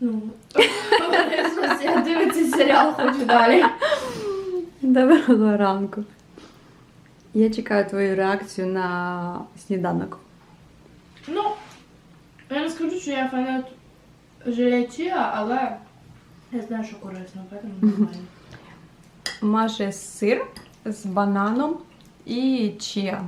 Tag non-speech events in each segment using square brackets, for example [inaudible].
Ну, [laughs] я дивиться серіал, хочу далі. Доброго ранку. Я чекаю твою реакцію на сніданок. Ну, я не скажу, що я фанат желе чия, але я знаю, що корисно, поэтому нормально. Маше сир з бананом і чия.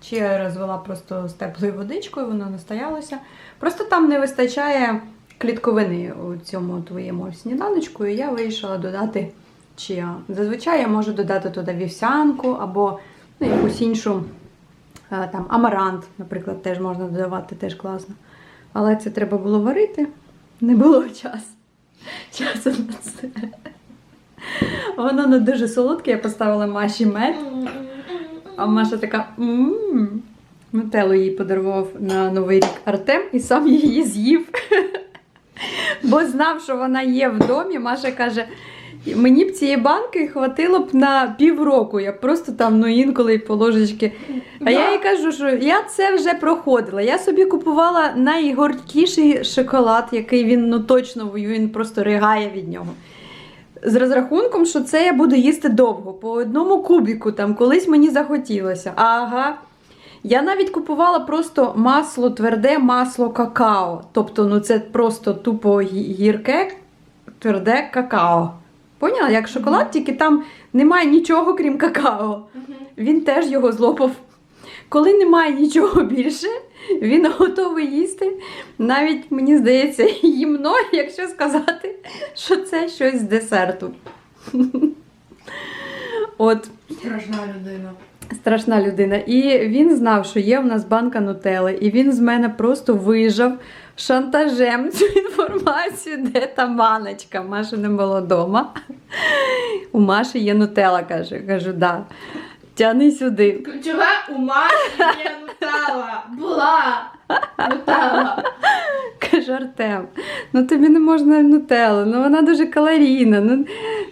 Чия я розвела просто з теплою водичкою, воно настоялося. Просто там не вистачає клітковини у цьому твоєму сніданочку, і я вирішила додати чия. Зазвичай я можу додати туди вівсянку або ну, якусь іншу е, там амарант, наприклад, теж можна додавати, теж класно. Але це треба було варити. Не було часу. Часу на це. Воно не дуже солодке, я поставила Маші мед. А Маша така мм. Нутеллу їй подарував на Новий рік Артем і сам її з'їв. Бо знав, що вона є в домі. Маша каже: мені б цієї банки хватило б на півроку. Я просто там ну, інколи по ложечки. А я їй кажу, що я це вже проходила. Я собі купувала найгорькіший шоколад, який він ну точно він просто ригає від нього. З розрахунком, що це я буду їсти довго, по одному кубіку, там колись мені захотілося. Ага. Я навіть купувала просто масло, тверде масло какао. Тобто, ну це просто тупо гірке, тверде какао. Поняла? Як шоколад, тільки там немає нічого, крім какао. Він теж його злопав. Коли немає нічого більше, він готовий їсти. Навіть, мені здається, їмно, якщо сказати, що це щось з десерту. [laughs] От, Страшна людина. Страшна людина. І він знав, що є в нас банка нутели, і він з мене просто вижав шантажем цю інформацію, де та баночка. Маші не було вдома. У Маші є нутела, каже. Кажу, да. Тяни сюди. Ключове у Маші є нутелла. Була нутелла. Кажу, Артем, ну тобі не можна нутеллу, ну вона дуже калорійна. Ну,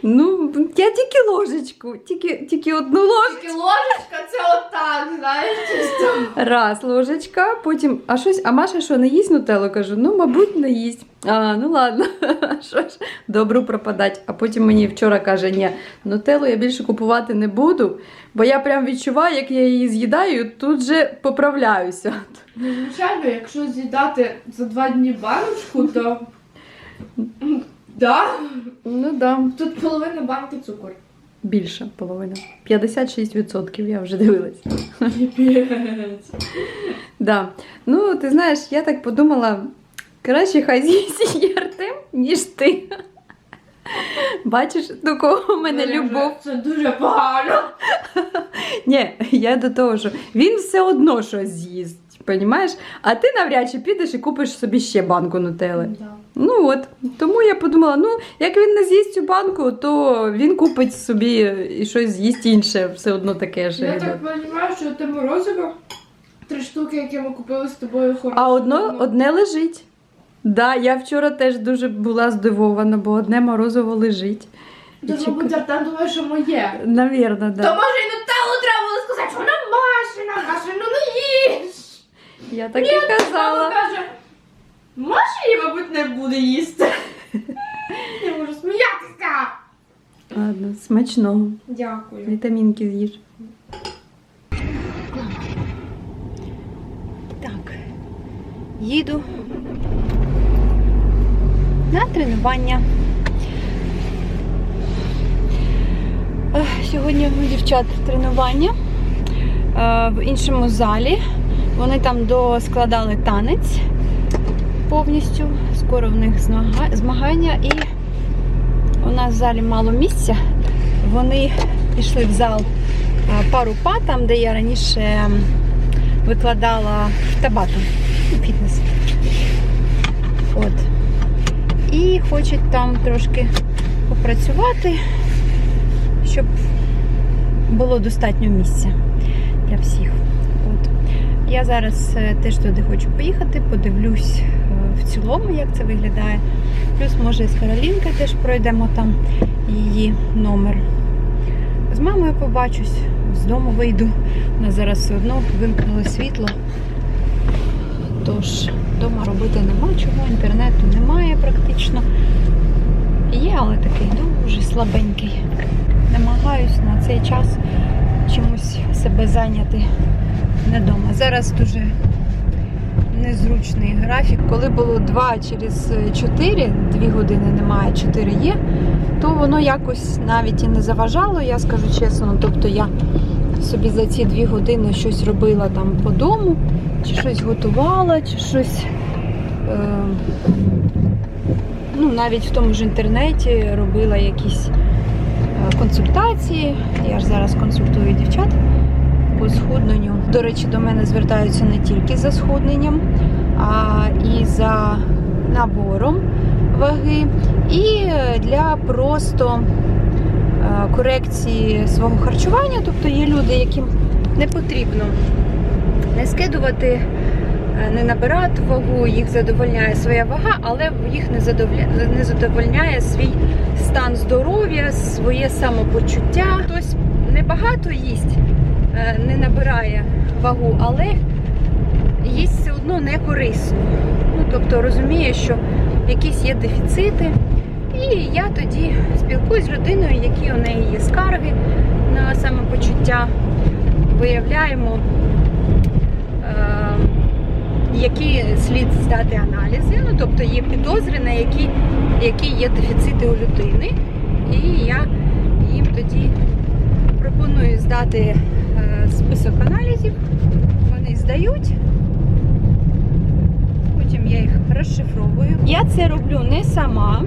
ну я тільки ложечку, тільки, тільки одну ложечку. Тільки ложечка це отак, знаєш, чисто. Раз ложечка, потім, а щось, а Маша що, не їсть нутеллу? Кажу, ну, мабуть, не їсть. А, ну ладно, [laughs] що ж, добру пропадать. А потім мені вчора каже, ні, нутеллу я більше купувати не буду, бо я прям відчуваю, як я її з'їдаю, тут же поправляюся. Ну, звичайно, якщо з'їдати за два дні баночку, то. Да. Ну да. Тут половина банки цукор. Більше половина. 56% я вже дивилась. Да. Ну, ти знаєш, я так подумала, краще хай з'їсть її Артем, ніж ти. Бачиш, до кого в мене любов. Це дуже погано. Ні, я до того, що він все одно щось з'їсть, понімаєш? А ти навряд чи підеш і купиш собі ще банку нутели. Да. Ну от, тому я подумала: ну, як він не з'їсть цю банку, то він купить собі і щось з'їсть інше, все одно таке ж. Я так розумію, що те морозиво, три штуки, які ми купили з тобою хороші. А одно, ну, одне лежить. Да, я вчора теж дуже була здивована, бо одне морозиво лежить. І Тож, чекаю- мабуть, Артем думає, що моє. Навірно, То да. може і нутеллу треба було сказати, що вона Машина, Машину не їж. Я так і Мама казала. каже, Маша її, мабуть, не буде їсти. [laughs] Я можу сміятися. Ладно, смачного. Дякую. Вітамінки з'їж. Так, їду на тренування. Сьогодні у дівчат тренування е, в іншому залі. Вони там доскладали танець повністю. Скоро в них змагання і у нас в залі мало місця. Вони пішли в зал е, пару па, там, де я раніше викладала табату фітнес. От. І хочуть там трошки попрацювати, щоб було достатньо місця для всіх. От. Я зараз е, теж туди хочу поїхати, подивлюсь е, в цілому, як це виглядає. Плюс, може, з Каролінкою теж пройдемо там її номер. З мамою побачусь, з дому вийду. У нас зараз все одно вимкнуло світло. Тож вдома робити нема чого, інтернету немає практично. Є, але такий дуже слабенький. Намагаюсь на цей час чимось себе зайняти не вдома. Зараз дуже незручний графік. Коли було 2 через 4, 2 години немає, 4 є, то воно якось навіть і не заважало, я скажу чесно. Тобто я собі за ці 2 години щось робила там по дому, чи щось готувала, чи щось. Е, ну, навіть в тому ж інтернеті робила якісь е, консультації. Я ж зараз консультую дівчат по схудненню. До речі, до мене звертаються не тільки за схудненням, а і за набором ваги, і для просто е, корекції свого харчування. Тобто є люди, яким не потрібно не скидувати, е, не набирати вагу, їх задовольняє своя вага, але їх не задовольняє, не задовольняє свій стан здоров'я, своє самопочуття. Хтось небагато їсть, е, не набирає вагу, але їсть все одно не корисно. Ну, тобто розуміє, що якісь є дефіцити. І я тоді спілкуюсь з людиною, які у неї є скарги на самопочуття, виявляємо, е, які слід здати аналізи. Ну, тобто є підозри, на які, які є дефіцити у людини. І я їм тоді пропоную здати е, список аналізів. Вони здають. Потім я їх розшифровую. Я це роблю не сама.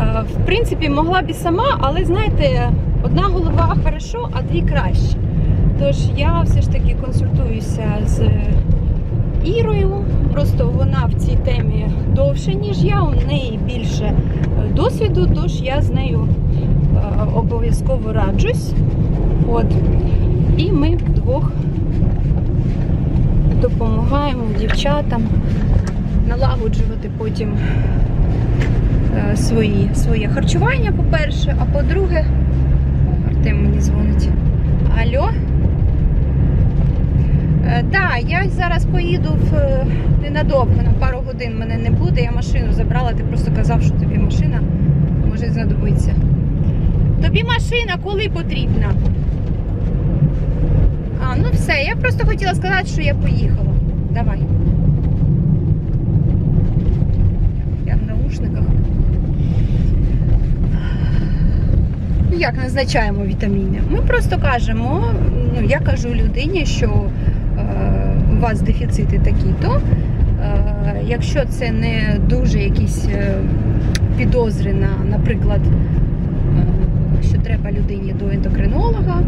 Е, В принципі, могла б і сама, але знаєте, одна голова хорошо, а дві краще. Тож я все ж таки консультуюся з Ірою. Просто вона в цій темі довше, ніж я, у неї більше е, досвіду, тож я з нею е, обов'язково раджусь. От. І ми вдвох допомагаємо дівчатам налагоджувати потім свої, своє харчування, по-перше, а по-друге, Артем мені дзвонить. Алло? Так, да, я зараз поїду в е, ненадовго, на пару годин мене не буде. Я машину забрала, ти просто казав, що тобі машина може знадобиться. Тобі машина коли потрібна? А, ну все, я просто хотіла сказати, що я поїхала. Давай. Я в наушниках. Ну, як назначаємо вітаміни? Ми просто кажемо, ну я кажу людині, що е, у вас дефіцити такі-то. Е, якщо це не дуже якісь е, підозри на, наприклад, що треба людині до ендокринолога.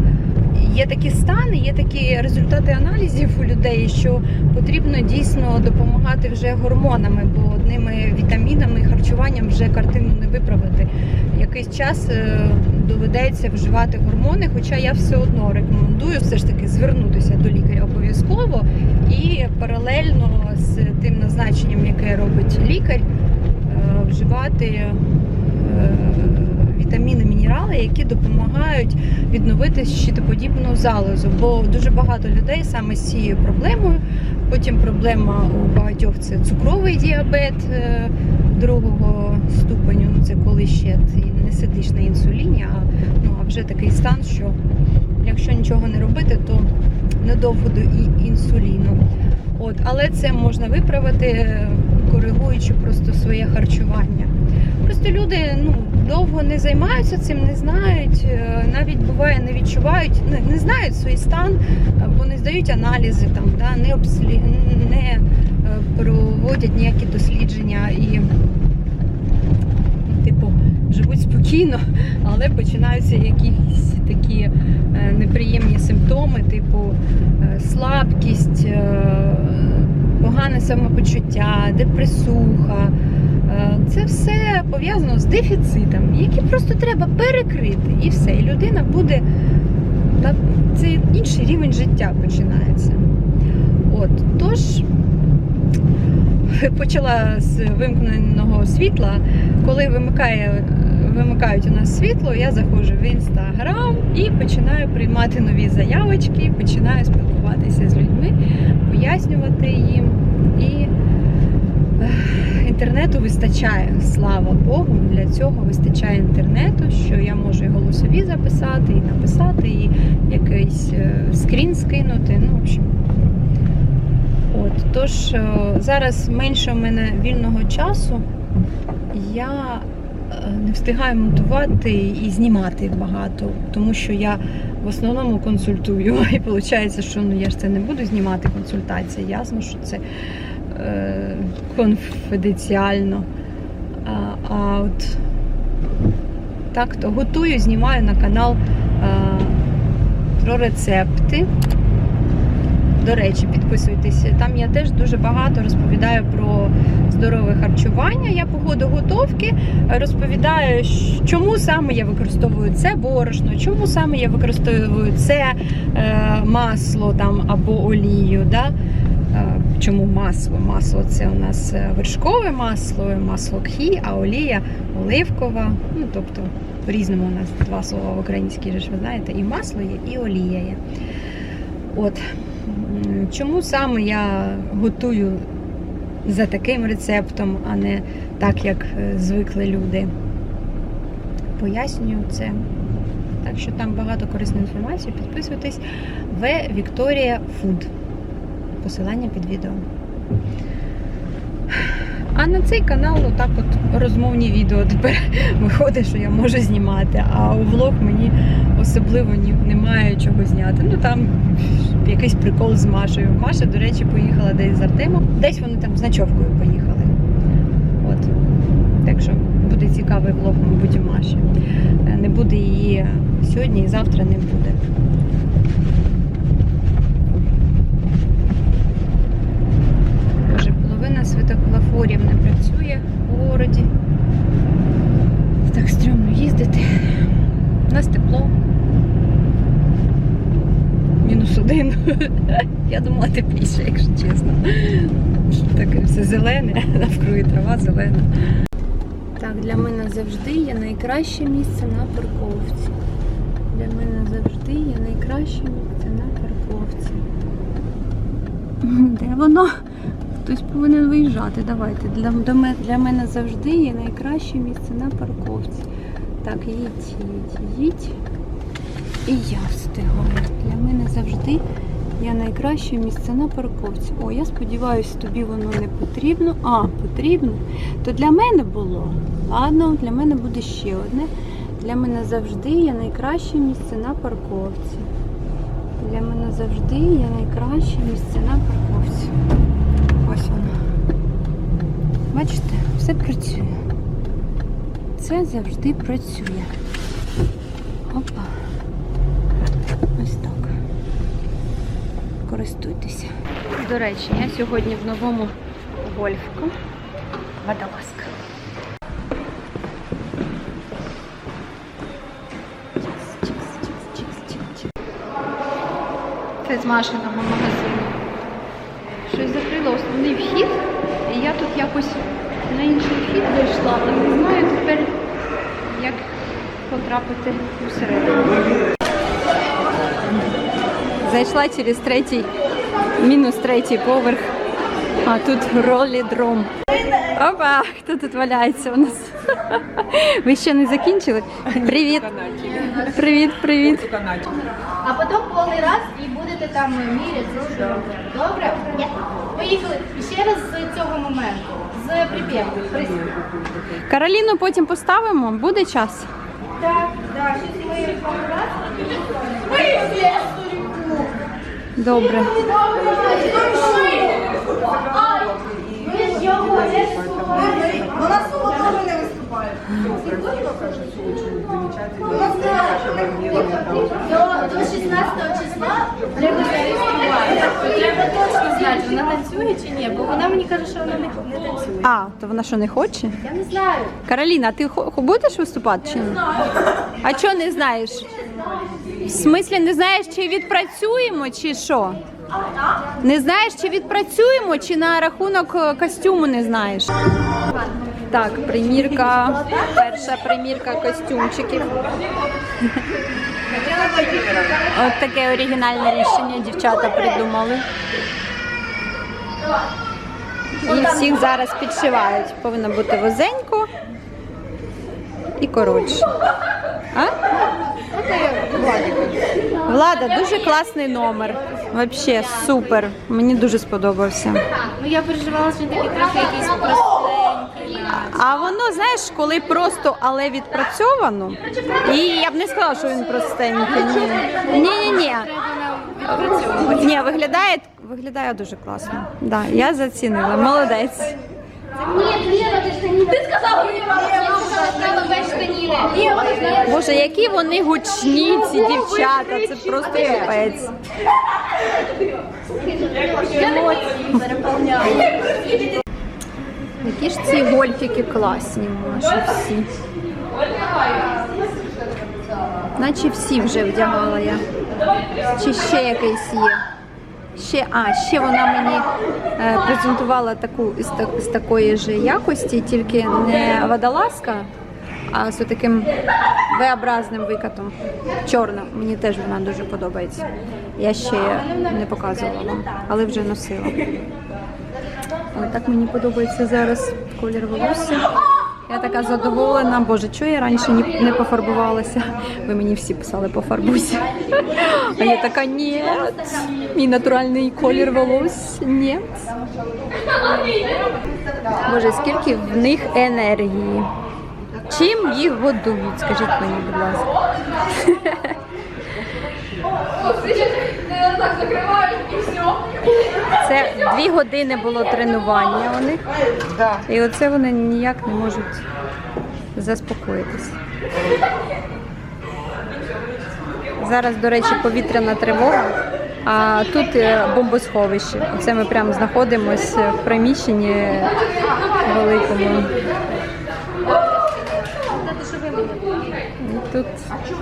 Є такі стани, є такі результати аналізів у людей, що потрібно дійсно допомагати вже гормонами, бо одними вітамінами і харчуванням вже картину не виправити. Якийсь час е, доведеться вживати гормони, хоча я все одно рекомендую все ж таки звернутися до лікаря обов'язково і паралельно з тим назначенням, яке робить лікар, е, вживати е, вітаміни, мінерали, які допомагають відновити щитоподібну залозу. Бо дуже багато людей саме з цією проблемою. Потім проблема у багатьох це цукровий діабет е, другого ступеню. Ну це коли ще ти не сидиш на інсуліні, а, ну, а вже такий стан, що якщо нічого не робити, то недовго до інсуліну. От, але це можна виправити, е, коригуючи просто своє харчування. Просто люди ну, довго не займаються цим, не знають, е, навіть буває не відчувають, не, не знають свій стан, е, бо не здають аналізи, там, да, не, обслі... не е, проводять ніякі дослідження і типу, живуть спокійно, [laughs] але починаються якісь такі неприємні симптоми, типу слабкість, погане самопочуття, депресуха. Е, Це все пов'язано з дефіцитами, які просто треба перекрити, і все. І людина буде це інший рівень життя починається. От тож [laughs] почала з вимкненого світла. Коли вимикає, вимикають у нас світло, я заходжу в інстаграм і починаю приймати нові заявочки, починаю спілкуватися з людьми, пояснювати їм і інтернету вистачає. Слава Богу, для цього вистачає інтернету, що я можу і голосові записати, і написати, і якийсь е, скрін скинути. Ну, в общем. От, тож е, зараз менше в мене вільного часу. Я е, не встигаю монтувати і знімати багато, тому що я в основному консультую. [laughs] І виходить, що ну я ж це не буду знімати консультації. Ясно, що це конфіденціально. А, от так то готую, знімаю на канал е, про рецепти. До речі, підписуйтесь. Там я теж дуже багато розповідаю про здорове харчування. Я по ходу готовки розповідаю, чому саме я використовую це борошно, чому саме я використовую це е, масло там або олію. Да? Чому масло? Масло це у нас е, вершкове масло, масло кхі, а олія оливкова. Ну, тобто, по-різному у нас два слова в українській, ж ви знаєте, і масло є, і олія є. От. Чому саме я готую за таким рецептом, а не так, як е, звикли люди? Пояснюю це. Так що там багато корисної інформації. Підписуйтесь в Вікторія Фуд. Посилання під відео. А на цей канал отак от розмовні відео тепер [laughs] виходить, що я можу знімати, а у влог мені особливо немає чого зняти. Ну там якийсь прикол з Машею. Маша, до речі, поїхала десь з Артемом. Десь вони там з ночовкою поїхали. От. Так що буде цікавий влог, мабуть, Маші. Е, Не буде її сьогодні і завтра не буде. Боже, половина світофорів не працює у городі. Так стрьомно їздити. У нас тепло. Мінус один. [laughs] Я думала тепліше, якщо чесно. Таке все зелене, навкруги трава зелена. Так, для мене завжди є найкраще місце на парковці. Для мене завжди є найкраще місце на парковці. Де воно? Хтось повинен виїжджати. Давайте. Для, для мене завжди є найкраще місце на парковці. Так, їдь, їдь, їдь. І я встигаю. Для мене завжди є найкраще місце на парковці. О, я сподіваюся, тобі воно не потрібно. А, потрібно. То для мене було. Ладно, для мене буде ще одне. Для мене завжди є найкраще місце на парковці. Для мене завжди є найкраще місце на парковці. Ось воно. Бачите, все працює. Це завжди працює. Опа. Ось так. Користуйтеся. До речі, я сьогодні в новому гольфку. Водолазка. Час, час. Це з Машиного магазину. Щось закрило основний вхід, і я тут якось на інший вхід зайшла, і не знаю тепер, як потрапити всередину. Зайшла через третій, мінус третій поверх, а тут ролідром. Опа, хто тут валяється у нас? [laughs] Ви ще не закінчили? Привіт! Привіт, привіт! А потім повний раз і будете там міряти. що робити. Добре? Поїхали. Ще раз з цього моменту. З припєву. Кароліну потім поставимо, буде час. Так, так, щось ми старику. Добре. Вона соло теж не виступає. Вона знає, що ми До, до 16 числа треба зареєструвати. Треба точно знати, вона танцює чи ні, бо вона мені каже, що вона не, не танцює. А, то вона що не хоче? Я не знаю. Кароліна, ти хо- будеш виступати чи ні? А чого не знаєш? В смислі не знаєш, чи відпрацюємо, чи що? Не знаєш, чи відпрацюємо, чи на рахунок е, костюму не знаєш? Так, примірка, перша примірка костюмчиків. От таке оригінальне рішення дівчата придумали. І всіх зараз підшивають. Повинно бути вузенько і коротше. А? Влада, дуже класний номер. Взагалі супер. Мені дуже сподобався. Ну я переживала, що він такий трохи якийсь простенький. А воно, знаєш, коли просто але відпрацьовано. І я б не сказала, що він простенький. Ні, ні, ні. ні. Виглядає, виглядає дуже класно. Да, я зацінила. Молодець. Ти я сказала, знаєш? Боже, які вони гучні, ці дівчата. Це просто капець. Емоції переповняють. Які ж ці гольфіки класні, наші всі. Наче всі вже вдягала я. Чи ще якийсь є? Ще, а, ще вона мені е, презентувала таку з, так- з такої ж якості, тільки не водолазка, а з таким V-образним викатом. Чорна. Мені теж вона дуже подобається. Я ще не показувала вам, але вже носила. Ой, так мені подобається зараз колір волосся. Я така задоволена. Боже, чого я раніше не пофарбувалася? Ви мені всі писали пофарбуйся. А я така, ні, мій натуральний колір волосся, ні. Боже, скільки в них енергії. Чим їх годують? Скажіть мені, будь ласка. Це дві години було тренування у них. І оце вони ніяк не можуть заспокоїтися. Зараз, до речі, повітряна тривога, а тут е, бомбосховище. Оце ми прямо знаходимося в приміщенні великому. тут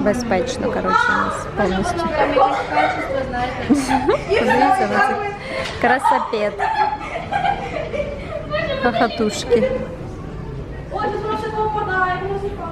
безпечно, коротше, у нас повністю. Там якесь качество, знаєте. Подивіться на це. Красопет. Хохотушки. Ой, тут просто попадає, музика.